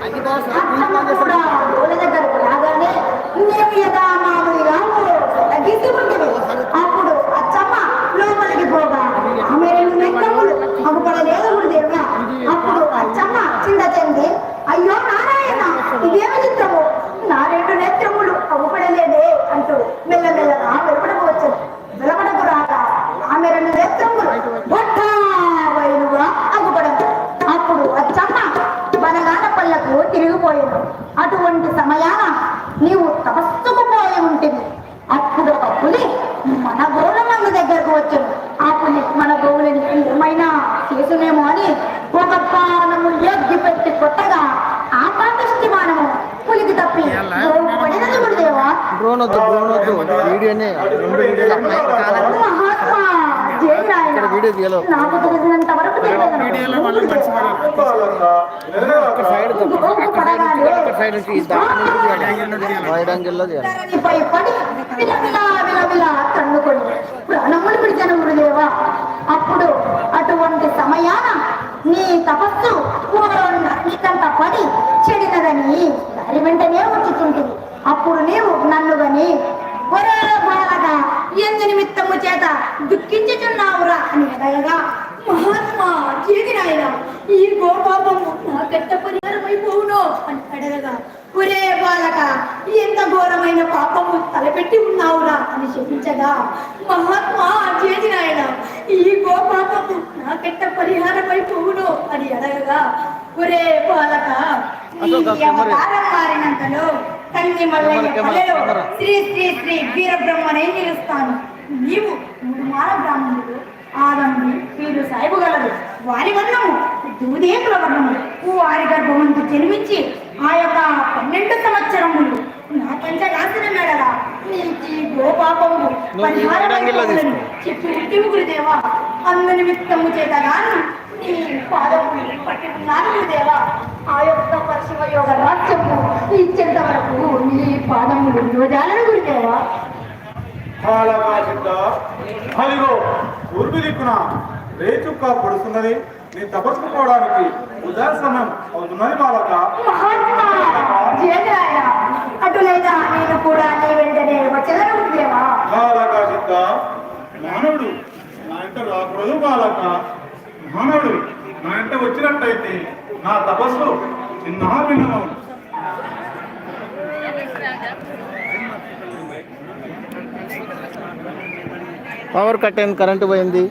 Hadi ben. అటువంటి సమయాన నీవు తపస్సుకు పోయి ఉంటుంది అప్పుడు ఒక పులి మన గోవుల మందు దగ్గరకు వచ్చాను ఆ పులి మన గోవులని ఏమైనా చేసునేమో అని ఒక పానము ఎగ్గి పెట్టి కొట్టగా ఆ పాపిష్టి మానము పులికి తప్పి పడినది మహాత్మా జై నాయన ఇక్కడ వీడియో తీయలేవు. నాకు తెలిసినంత వరకు అప్పుడు అటువంటి సమయాన నీ తపస్సు నీకంత పడి చెడినదని దాని వెంటనే వచ్చుతుంటుంది అప్పుడు నీవు నన్ను గని ఎందు నిమిత్తము చేత దుఃఖించుచున్నావురా అని ఎదగగా చేతి నాయన ఈ గోపాపము నా గట్ట పరిహారమైపోవునో అని అడగగా ఒరే బాలక ఎంత ఘోరమైన పాపము తలపెట్టి ఉన్నావురా? అని చెప్పించగా మహాత్మా చేతి నాయన ఈ గోపాపము నా గట్ట పరిహారమైపోవునో అని అడగగా ఒరే బాలక మరి. అవతారం మారినంతలో తల్లి మల్లయ్య కళలో. శ్రీ శ్రీ శ్రీ వీరబ్రహ్మనే నిలుస్తాను. నీవు మూడు మాల బ్రాహ్మణుడు. ఆదండి వీరు సాయిబు గలరు వారి వర్ణము దూదేకుల వర్ణము. వారి గర్భమందు జన్మించి ఆ యొక్క పన్నెండు సంవత్సరములు నా పంచగాసిన మెడల నీకి గోపాపము తీసుకో. చెప్పి ఉంటివి గురుదేవా. అందు నిమిత్తము చేతగాను నీ పాదము పట్టుకున్నాను గురుదేవా. ఆ యొక్క పరశివ యోగ రాజ్యము ఇచ్చేంత వరకు నీ పాదములు యోజాలను గురుదేవా. అదిగో ఉర్మి దిక్కున రేచుక్క అవుతున్నది బాలక. అటులైనా నేను కూడా నీ వెంటనే వచ్చేదను గురుదేవా బాలక సిద్ధ. మానవుడు నా ఇంట రాకూడదు బాలక. మానవుడు నా ఇంట వచ్చినట్టయితే నా తపస్సు చిన్న భిన్నమవును పవర్ కట్ అయింది కరెంటు పోయింది.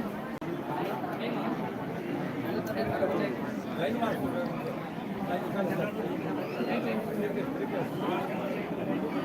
Thank you.